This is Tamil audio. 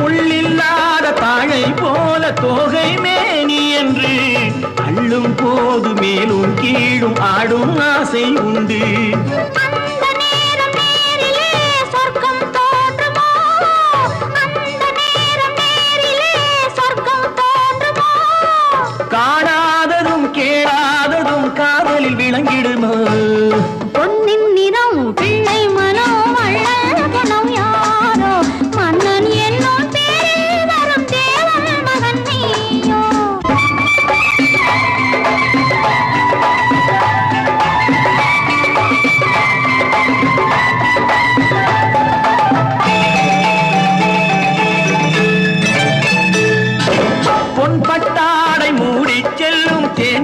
முள்ளில்லாத தாழை போல தோகை மேனி என்று அள்ளும் போது மேலும் கீழும் ஆடும் ஆசை உண்டு. காணாததும் கேளாததும் காதலில் விளங்கிடுமோ?